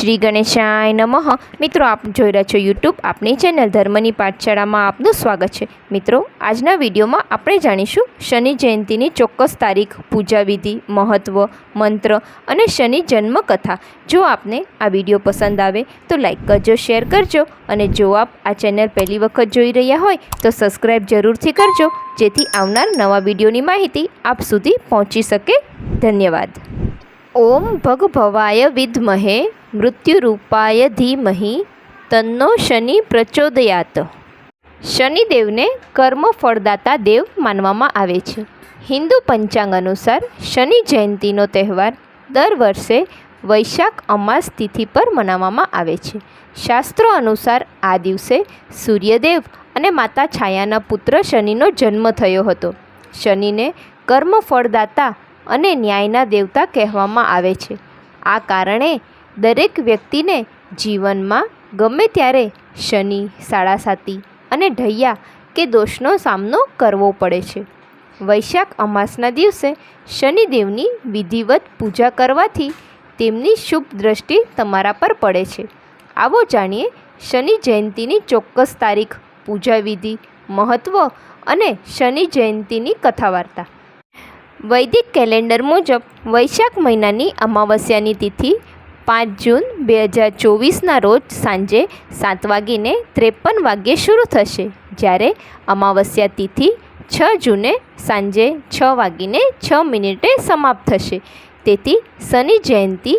શ્રી ગણેશાય નમઃ. મિત્રો, આપ જોઈ રહ્યા છો યુટ્યુબ આપની ચેનલ ધર્મની પાઠશાળામાં આપનું સ્વાગત છે. મિત્રો, આજના વિડીયોમાં આપણે જાણીશું શનિ જયંતિની ચોક્કસ તારીખ, પૂજા વિધિ મહત્ત્વ મંત્ર અને શનિ જન્મકથા. જો આપને આ વીડિયો પસંદ આવે, તો લાઇક કરજો, શેર કરજો અને જો આપ આ ચેનલ પહેલી વખત જોઈ રહ્યા હોય, તો સબસ્ક્રાઈબ જરૂરથી કરજો, જેથી આવનાર નવા વિડીયોની માહિતી આપ સુધી પહોંચી શકે. ધન્યવાદ. ઓમ ભગભવાય વિદ્મહે. મૃત્યુરૂપાય ધીમહિ, તન્નો શનિ પ્રચોદયાત. શનિદેવને કર્મ ફળદાતા દેવ માનવામાં આવે છે. હિન્દુ પંચાંગ અનુસાર શનિ જયંતિનો તહેવાર દર વર્ષે વૈશાખ અમાસ તિથિ પર મનાવવામાં આવે છે. શાસ્ત્રો અનુસાર આ દિવસે સૂર્યદેવ અને માતા છાયાના પુત્ર શનિનો જન્મ થયો હતો. શનિને કર્મ ફળદાતા અને ન્યાયના દેવતા કહેવામાં આવે છે. આ કારણે દરેક વ્યક્તિને જીવનમાં ગમે ત્યારે શનિ, સાડાસાતી અને ઢૈયા કે દોષનો સામનો કરવો પડે છે. વૈશાખ અમાસના દિવસે શનિદેવની વિધિવત પૂજા કરવાથી તેમની શુભ દ્રષ્ટિ તમારા પર પડે છે. આવો જાણીએ શનિ જયંતિની ચોક્કસ તારીખ, પૂજા વિધિ મહત્ત્વ અને શનિ જયંતિની કથા વાર્તા વૈદિક કેલેન્ડર મુજબ વૈશાખ મહિનાની અમાવસ્યાની તિથિ પાંચ જૂન બે હજાર ચોવીસના રોજ સાંજે સાત વાગીને ત્રેપન વાગ્યે શરૂ થશે, જ્યારે અમાવસ્યા તિથિ છ જૂને સાંજે છ વાગીને છ મિનિટે સમાપ્ત થશે. તેથી શનિ જયંતિ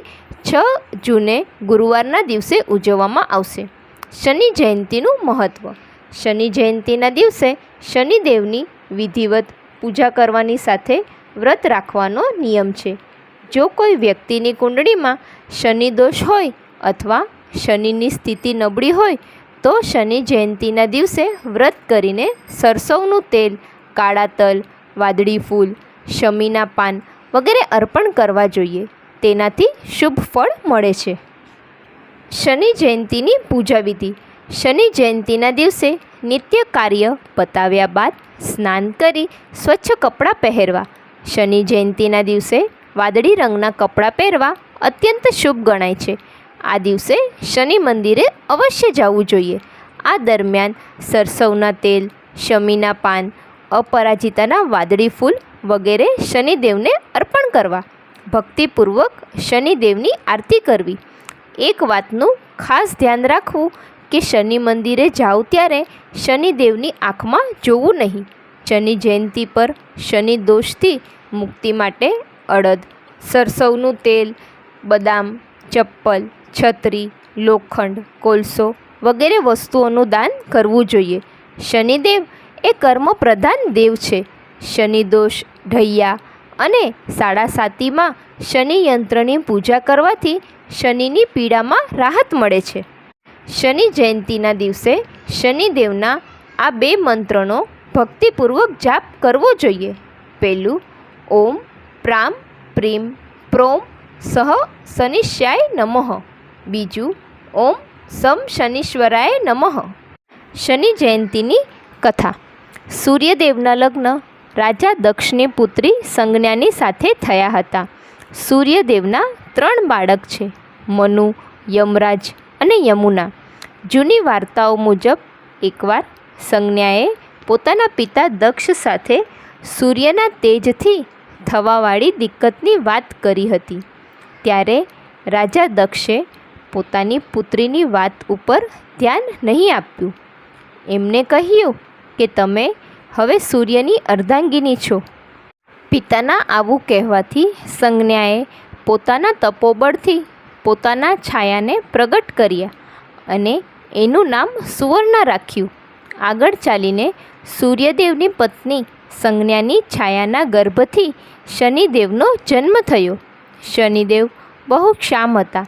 છ જૂને ગુરુવારના દિવસે ઉજવવામાં આવશે. શનિ જયંતિનું મહત્ત્વ શનિ જયંતિના દિવસે શનિદેવની વિધિવત પૂજા કરવાની સાથે વ્રત રાખવાનો નિયમ છે. જો કોઈ વ્યક્તિની કુંડળીમાં શનિ દોષ હોય અથવા શનિની સ્થિતિ નબળી હોય, તો શનિ જયંતિના દિવસે વ્રત કરીને સરસવનું તેલ, કાળા તલ, વાદળી ફૂલ, શમીના પાન વગેરે અર્પણ કરવા જોઈએ. તેનાથી શુભ ફળ મળે છે. શનિ જયંતિની પૂજા વિધિ. શનિ જયંતિના દિવસે નિત્ય કાર્ય પતાવ્યા બાદ સ્નાન કરી સ્વચ્છ કપડાં પહેરવા. શનિ જયંતિના દિવસે વાદળી રંગના કપડાં પહેરવા અત્યંત શુભ ગણાય છે. આ દિવસે શનિ મંદિરે અવશ્ય જવું જોઈએ. આ દરમિયાન સરસવના તેલ, શમીના પાન, અપરાજિતાના વાદળી ફૂલ વગેરે શનિદેવને અર્પણ કરવા. ભક્તિપૂર્વક શનિદેવની આરતી કરવી. એક વાતનું ખાસ ધ્યાન રાખવું કે શનિ મંદિરે જાઓ ત્યારે શનિદેવની આંખમાં જોવું નહીં. શનિ જયંતિ પર શનિ દોષથી મુક્તિ માટે અડદ, સરસવનું તેલ, બદામ, ચપ્પલ, છત્રી, લોખંડ, કોલસો વગેરે વસ્તુઓનું દાન કરવું જોઈએ. શનિદેવ એ કર્મ પ્રધાન દેવ છે. શનિદોષ, ઢૈયા અને સાડાસાતીમાં શનિ યંત્રની પૂજા કરવાથી શનિની પીડામાં રાહત મળે છે. શનિ જયંતિના દિવસે શનિદેવના આ બે મંત્રનો ભક્તિપૂર્વક જાપ કરવો જોઈએ. પહેલું, ઓમ પ્રામ, પ્રીમ, પ્રોમ, સહ, શનિશ્યાય નમઃ. બીજું, ઓમ, સમ, શનિશ્વરાય નમઃ. શનિ જયંતિની કથા. સૂર્યદેવના લગ્ન રાજા દક્ષની પુત્રી સંજ્ઞાની સાથે થયા હતા. સૂર્યદેવના ત્રણ બાળક છે, મનુ, યમરાજ અને યમુના. જૂની વાર્તાઓ મુજબ, એકવાર સંજ્ઞાએ પોતાના પિતા દક્ષ સાથે સૂર્યના તેજથી થવાવાળી દિક્કતની વાત કરી હતી. ત્યારે રાજા દક્ષે પોતાની પુત્રીની વાત ઉપર ધ્યાન નહીં આપ્યું. એમને કહ્યું કે, તમે હવે સૂર્યની અર્ધાંગીની છો. પિતાના આવું કહેવાથી સંજ્ઞાએ પોતાના તપોબળથી પોતાના છાયાને પ્રગટ કર્યા અને એનું નામ સુવર્ણ રાખ્યું. આગળ ચાલીને સૂર્યદેવની પત્ની સંજ્ઞાની છાયાના ગર્ભથી શનિદેવનો જન્મ થયો. શનિદેવ બહુ ક્ષામ હતા.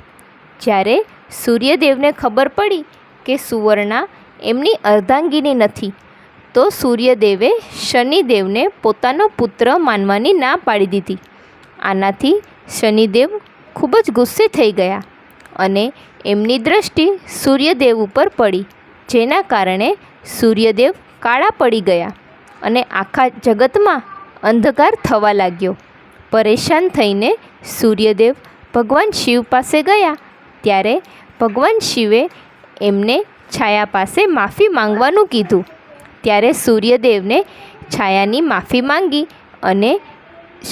જ્યારે સૂર્યદેવને ખબર પડી કે સુવર્ણા એમની અર્ધાંગીની નથી, તો સૂર્યદેવે શનિદેવને પોતાનો પુત્ર માનવાની ના પાડી દીધી. આનાથી શનિદેવ ખૂબ જ ગુસ્સે થઈ ગયા અને એમની દ્રષ્ટિ સૂર્યદેવ ઉપર પડી, જેના કારણે સૂર્યદેવ કાળા પડી ગયા. અને આખા જગતમાં અંધકાર થવા લાગ્યો. પરેશાન થઈને સૂર્યદેવ ભગવાન શિવ પાસે ગયા. ત્યારે ભગવાન શિવે એમને છાયા પાસે માફી માંગવાનું કીધું. ત્યારે સૂર્યદેવને છાયાની માફી માંગી અને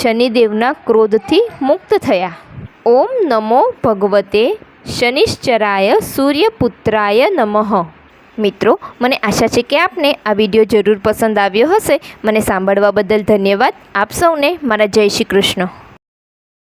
શનિદેવના ક્રોધથી મુક્ત થયા. ઓમ નમો ભગવતે શનિશ્ચરાય સૂર્યપુત્રાય નમઃ. મિત્રો, મને આશા છે કે આપને આ વીડિયો જરૂર પસંદ આવ્યો હશે. મને સાંભળવા બદલ ધન્યવાદ. આપ સૌને મારા જય શ્રી કૃષ્ણ.